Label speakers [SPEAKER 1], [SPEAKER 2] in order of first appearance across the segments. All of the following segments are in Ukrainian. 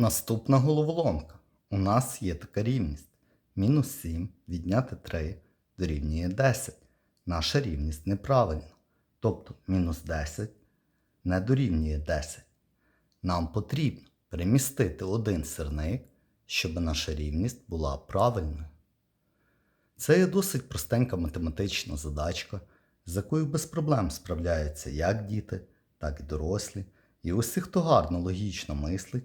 [SPEAKER 1] Наступна головоломка. У нас є така рівність. Мінус 7 відняти 3 дорівнює 10. Наша рівність неправильна. Тобто мінус 10 не дорівнює 10. Нам потрібно перемістити один сирник, щоб наша рівність була правильною. Це є досить простенька математична задачка, з якою без проблем справляються як діти, так і дорослі. І усі, хто гарно логічно мислить,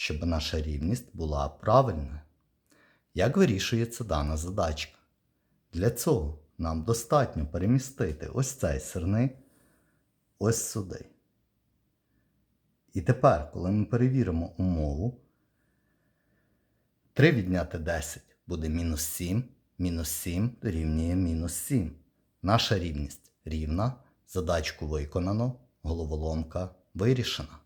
[SPEAKER 1] щоб наша рівність була правильною. Як вирішується дана задачка? Для цього нам достатньо перемістити ось цей сирник ось сюди. І тепер, коли ми перевіримо умову, 3 відняти 10 буде мінус 7, мінус 7 дорівнює мінус 7. Наша рівність рівна, задачку виконано, головоломка вирішена.